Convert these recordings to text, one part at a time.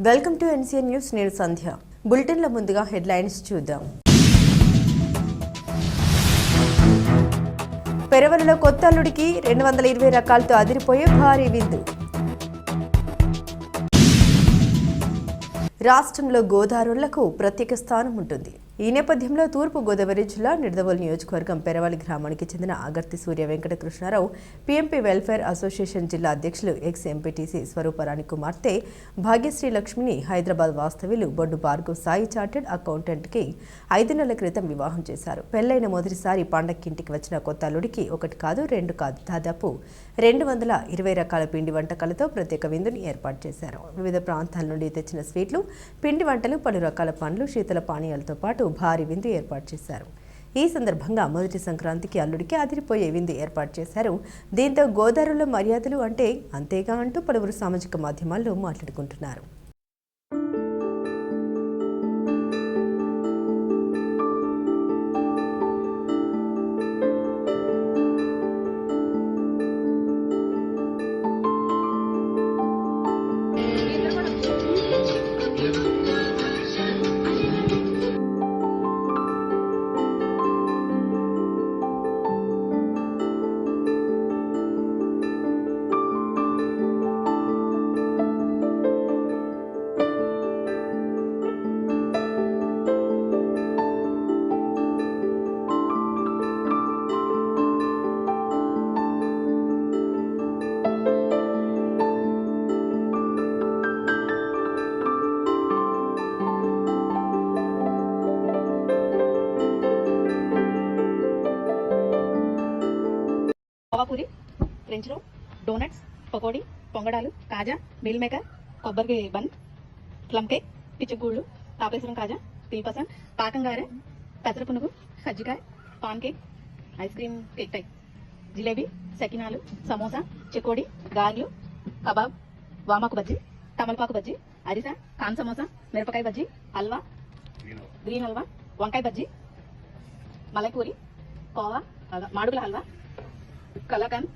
Welcome to NCN news నేను సంధ్య. బులెటిన్ల ముందుగా headlines చూద్దాం. పెరవలలో కొత్త అల్లుడికి రెండు వందల ఇరవై రకాలతో అదిరిపోయే భారీ విందు. రాష్ట్రంలో గోదావరులకు ప్రత్యేక స్థానం ఉంటుంది. ఈ నేపథ్యంలో తూర్పు గోదావరి జిల్లా నిడదవోలు నియోజకవర్గం పెరవలి గ్రామానికి చెందిన Agarthi Surya Venkata Krishnarao PMP welfare association జిల్లా అధ్యక్షులు ఎక్స్ ఎంపీటీసీ స్వరూపరాణి కుమార్తె భాగ్యశ్రీ లక్ష్మిని హైదరాబాద్ వాస్తవ్యులు బొడ్డు భార్గవ్ సాయి చార్టెడ్ అకౌంటెంట్కి ఐదు నెలల క్రితం వివాహం చేశారు. పెళ్ళైన మొదటిసారి పండక్కింటికి వచ్చిన కొత్త అల్లుడికి ఒకటి కాదు రెండు కాదు. దాదాపు రెండు వందల ఇరవై రకాల పిండి వంటకాలతో ప్రత్యేక విందుని ఏర్పాటు చేశారు. వివిధ ప్రాంతాల నుండి తెచ్చిన స్వీట్లు పిండి వంటలు పలు రకాల పండ్లు శీతల పానీయాలతో పాటు భారీ విందు ఏర్పాటు చేశారు. ఈ సందర్భంగా మొదటి సంక్రాంతికి అల్లుడికి అదిరిపోయే విందు ఏర్పాటు చేశారు. దీంతో గోదావరిలో మర్యాదలు అంటే అంతేగా అంటూ పలువురు సామాజిక మాధ్యమాల్లో మాట్లాడుకుంటున్నారు. కోవాపూరి ఫ్రెంచ్ రోల్ డోనట్స్ పకోడీ పొంగడాలు కాజా మిల్ మేకర్ కొబ్బరి బన్ ప్లమ్ కేక్ పిచ్చుగూళ్ళు తాపేశ్వరం కాజా టీ పసండ్ పాకం గారె పెసర పునుగు కజ్జికాయ pancake ice cream cake type jalebi సకినాలు సమోసా చెకోడి గారెలు కబాబ్ వామాకు బజ్జీ తమలపాకు బజ్జీ అరిస కాన్ సమోసా మిరపకాయ బజ్జీ హల్వా గ్రీన్ హల్వా. వంకాయ బజ్జీ మలైపూరి కోవా మాడుగుల హల్వా కలాకాన్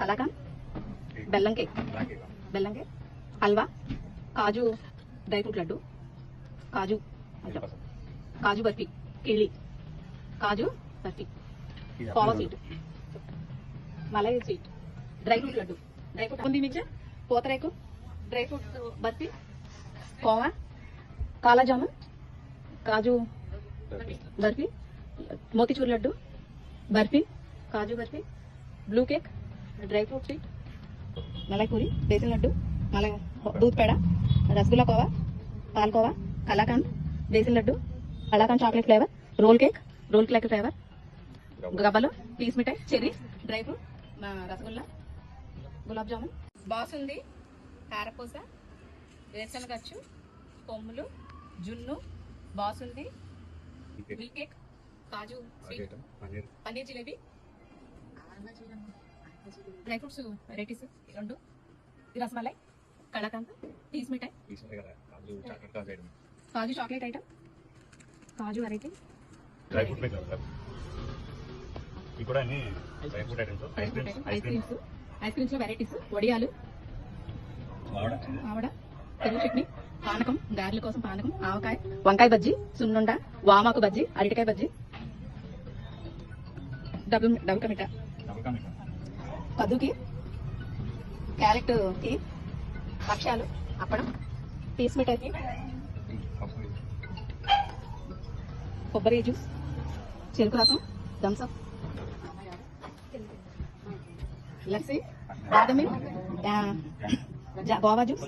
కలాకాన్ బెల్లం కేక్. బెల్లం cake. Halwa kaju dry fruit laddu kaju. Kaju barfi కిళ్ళి kaju barfi. Kova sweet malai sweet dry fruit laddu. Dry fruit boondi mixture పూతరేకు dry fruit barfi kova kala jamun kaju barfi motichoor laddu barfi kaju barfi blue cake dry fruit sweet malai puri besan laddu malai doodh peda rasgulla kova palkova kalakand besan laddu kalakand chocolate flavour roll cake roll cake flavour గబ్బలు piece mithai cherry dry fruit rasgulla gulab jamun basundi కారపూస వేరుశనగచ్చు కొమ్ములు జున్ను basundi milk cake kaju paneer jalebi dry fruits varieties రెండు. Rasmalai kalakand piece mithai. Kaju chocolate item. Kaju variety. Dry fruit ఇవి కూడా అన్ని dry fruit items. Ice creams. Ice creams ice క్రీమ్స్లో varieties వడియాలు. ఆవడ పెరుగు చట్నీ పానకం గారెల కోసం పానకం ఆవకాయ వంకాయ బజ్జీ సున్నుండ వామాకు బజ్జీ అరటికాయ బజ్జీ. డబుల్ డబుల్ కమిటా. పదుకి క్యారెట్కి క్యారెట్కి భక్ష్యాలు అప్పడం పీస్ మిఠాయి కొబ్బరి జ్యూస్ చెరుకు రసం థమ్స్అప్ లస్సీ బాదమి గోవా జ్యూస్.